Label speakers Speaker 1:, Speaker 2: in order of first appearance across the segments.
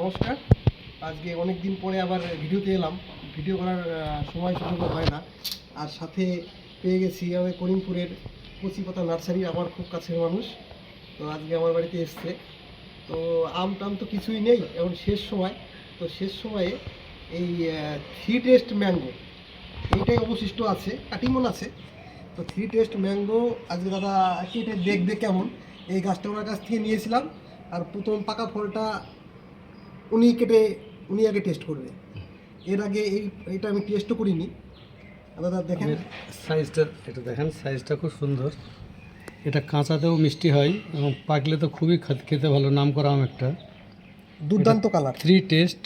Speaker 1: নমস্কার। আজকে অনেক দিন পরে আবার ভিডিওতে এলাম। ভিডিও করার সময় সুযোগ হয় না। আর সাথে পেয়ে গেছি আমি করিমপুরের কচিপাতা নার্সারি আমার খুব কাছের মানুষ। তো আজকে আমার বাড়িতে এসছে। তো আম টাম তো কিছুই নেই, এখন শেষ সময়। তো শেষ সময়ে এই থ্রি টেস্ট ম্যাঙ্গো এইটাই অবশিষ্ট আছে, কাটিমন আছে। তো থ্রি টেস্ট ম্যাঙ্গো আজকে দাদা কেটে দেখবে কেমন? এই গাছটা ওনার কাছ থেকে নিয়েছিলাম। আর প্রথম পাকা ফলটা উনি কেটে উনি আগে টেস্ট করবে। এর আগে এই এটা আমি টেস্টও করিনি। দাদা দেখেন।
Speaker 2: সাইজটা এটা দেখেন সাইজটা খুব সুন্দর। এটা কাঁচাতেও মিষ্টি হয় এবং পাকলে তো খুবই খেতে ভালো নাম করা আম একটা।
Speaker 1: দুর্দান্ত কালার
Speaker 2: থ্রি টেস্ট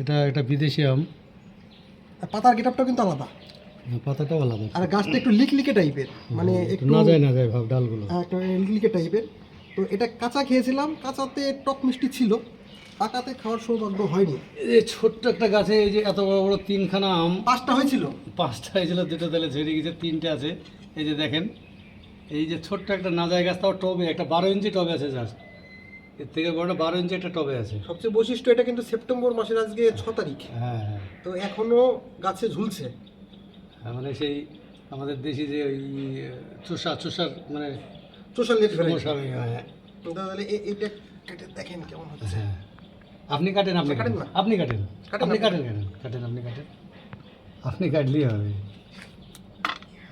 Speaker 2: এটা একটা বিদেশি আম।
Speaker 1: আর পাতার গেটআপটাও কিন্তু আলাদা।
Speaker 2: পাতাটাও আলাদা।
Speaker 1: আর গাছটা একটু লিকলিকে টাইপের মানে একটু
Speaker 2: না যায় না যায় ভাব ডালগুলো।
Speaker 1: হ্যাঁ, একটা লিকলিকে টাইপের তো এটা কাঁচা খেয়েছিলাম কাঁচাতে টক মিষ্টি ছিল। পাকাতে খাওয়ার সৌভাগ্য হয়নি।
Speaker 2: এই ছোট্ট একটা গাছে এই যে এত বড় বড় তিনখানা আম।
Speaker 1: পাঁচটা হয়েছিল?
Speaker 2: পাঁচটা হয়েছিল দুটো তেলে ঝরে গেছে তিনটে আছে। এই যে দেখেন এই যে ছোট্ট একটা নাজায় গাছ তাও টবে একটা বারো ইঞ্চি টবে আছে জাস্ট। এর থেকে বড় বারো ইঞ্চি একটা টবে আছে।
Speaker 1: সবচেয়ে বৈশিষ্ট্য এটা কিন্তু সেপ্টেম্বর মাসের আজকে ছ তারিখ।
Speaker 2: হ্যাঁ হ্যাঁ
Speaker 1: তো এখনও গাছে ঝুলছে।
Speaker 2: হ্যাঁ, মানে সেই আমাদের দেশি যে ওই চুষা চুষার মানে
Speaker 1: সোশ্যাল নেট
Speaker 2: মশামি, হ্যাঁ।
Speaker 1: তাহলে এটা দেখেন কেমন হচ্ছে।
Speaker 2: হ্যাঁ। আপনি কাটেন আপনি
Speaker 1: কাটেন
Speaker 2: আপনি কাটেন। আপনি। কাটেন কাটেন কাটেন আপনি কাটেন। আপনি কাটলেই হবে।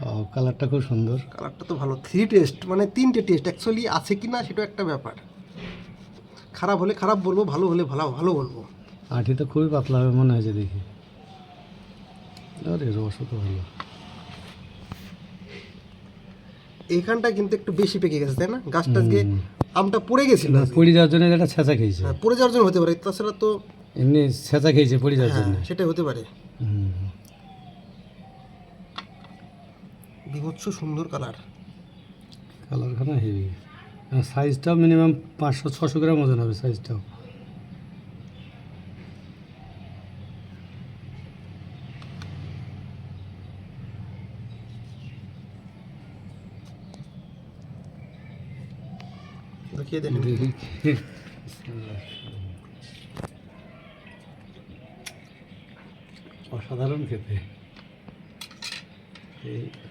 Speaker 2: ও কালারটা খুব সুন্দর।
Speaker 1: কালারটা তো ভালো। থ্রি টেস্ট মানে তিনটে টেস্ট অ্যাকচুয়ালি আছে কি না সেটা একটা ব্যাপার। খারাপ হলে খারাপ বলব ভালো হলে ভালো ভালো বলব।
Speaker 2: আঠি তো খুবই পাতলা হবে মনে হয়েছে দেখি। আরে রসও তো ভালো।
Speaker 1: এইখানটা কিন্তু একটু বেশি পেকে গেছে তাই না? গাছটা আজকে। আমটা পড়ে গেছিল।
Speaker 2: পড়ে যাওয়ার জন্য এটা ছেঁচা খেয়েছে।
Speaker 1: হ্যাঁ, পড়ে যাওয়ার জন্য হতে পারে তাছাড়া তো
Speaker 2: এমনি ছেঁচা খেয়েছে পড়ে যাওয়ার
Speaker 1: হ্যাঁ
Speaker 2: জন্য।
Speaker 1: সেটাই হতে পারে। বিভৎস সুন্দর কালার।
Speaker 2: কালারখানা হেভি। সাইজটাও মিনিমাম পাঁচশো ছশো গ্রাম ওজন হবে সাইজটাও
Speaker 1: দেখিয়ে
Speaker 2: দেখি অসাধারণ খেতে।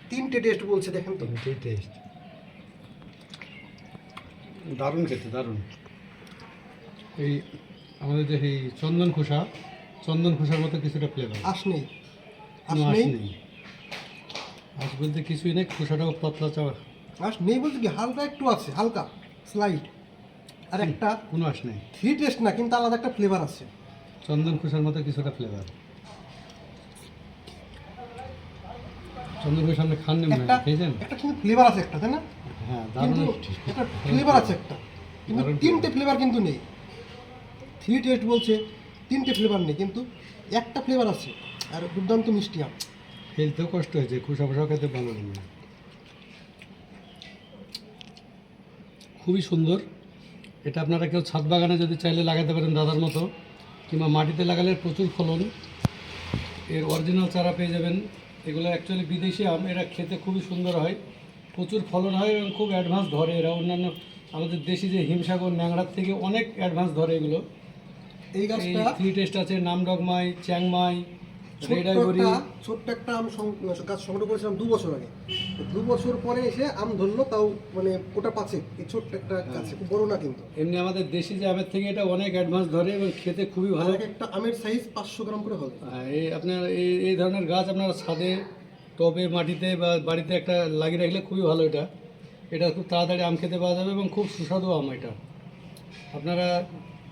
Speaker 1: তিনটে টেস্ট বলছে দেখেন তো।
Speaker 2: তিনটেই টেস্ট। দারুণ খেতে দারুণ। এই আমাদের যে এই চন্দন খোসা চন্দন খোসার মতো কিছুটা ফ্লেভার
Speaker 1: আস নেই আস নেই
Speaker 2: আঁশ বলতে কিছুই নেই খোসাটাও পাতলা চাওয়া।
Speaker 1: আস নেই বলতে কি হালকা একটু আছে হালকা। স্লাইড। আর একটা
Speaker 2: কোনো আঁশ নেই।
Speaker 1: থ্রি টেস্ট না কিন্তু আলাদা একটা ফ্লেভার আছে।
Speaker 2: চন্দন খোসার মতো কিছুটা ফ্লেভার চন্দন খোসা আপনি খান নি
Speaker 1: একটা
Speaker 2: খেয়েছেন?
Speaker 1: একটা কিন্তু ফ্লেভার আছে একটা তাই না?
Speaker 2: হ্যাঁ দারুণ
Speaker 1: একটা ফ্লেভার আছে একটা। কিন্তু তিনটে ফ্লেভার কিন্তু নেই। থ্রি টেস্ট বলছে তিনটে ফ্লেভার নেই কিন্তু একটা ফ্লেভার আছে। আর দুর্দান্ত মিষ্টি আম।
Speaker 2: খেলতেও কষ্ট হয়েছে খোসা ফোসাও খেতে ভালো লাগে খুবই সুন্দর। এটা আপনারা কেউ ছাদ বাগানে যদি চাইলে লাগাতে পারেন দাদার মতো কিংবা মাটিতে লাগালে প্রচুর ফলন। এর অরিজিনাল চারা পেয়ে যাবেন। এগুলো অ্যাকচুয়ালি বিদেশি আম এরা খেতে খুবই সুন্দর হয়। প্রচুর ফলন হয় এবং খুব অ্যাডভান্স ধরে এরা। অন্যান্য আমাদের দেশি যে হিমসাগর ন্যাংড়ার থেকে অনেক অ্যাডভান্স ধরে এগুলো।
Speaker 1: এই গাছটা
Speaker 2: থ্রি টেস্ট আছে নামডগমাই চ্যাংমাই
Speaker 1: ছোট্ট একটা আম গাছ সংগ্রহ করেছিলাম দু বছর আগে। দু বছর পরে এসে আম ধরলো তাও মানে ওটা পাচ্ছে এই ছোট্ট একটা গাছ খুব বড় না কিন্তু।
Speaker 2: এমনি আমাদের দেশি যে আমের থেকে এটা অনেক অ্যাডভান্স ধরে এবং খেতে খুবই ভালো।
Speaker 1: একটা আমের সাইজ পাঁচশো গ্রাম করে হবে।
Speaker 2: আর এই আপনার এই এই ধরনের গাছ আপনার ছাদে টবে মাটিতে বা বাড়িতে একটা লাগিয়ে রাখলে খুবই ভালো এটা। এটা খুব তাড়াতাড়ি আম খেতে পাওয়া যাবে এবং খুব সুস্বাদু আম এটা। আপনারা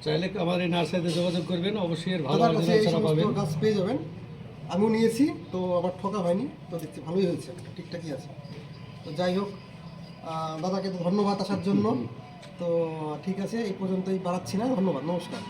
Speaker 2: চাইলে আমার এই নার্সারিতে যোগাযোগ করবেন অবশ্যই এর ভালো ছাড়া পাবেন।
Speaker 1: গাছ পেয়ে যাবেন। আমিও নিয়েছি, তো আমার ঠকা হয়নি, তো দেখছি ভালোই হয়েছে, ঠিকঠাকই আছে। তো যাই হোক দাদাকে তো ধন্যবাদ আসার জন্য। তো ঠিক আছে, এই পর্যন্তই বাড়াচ্ছি না, ধন্যবাদ, নমস্কার।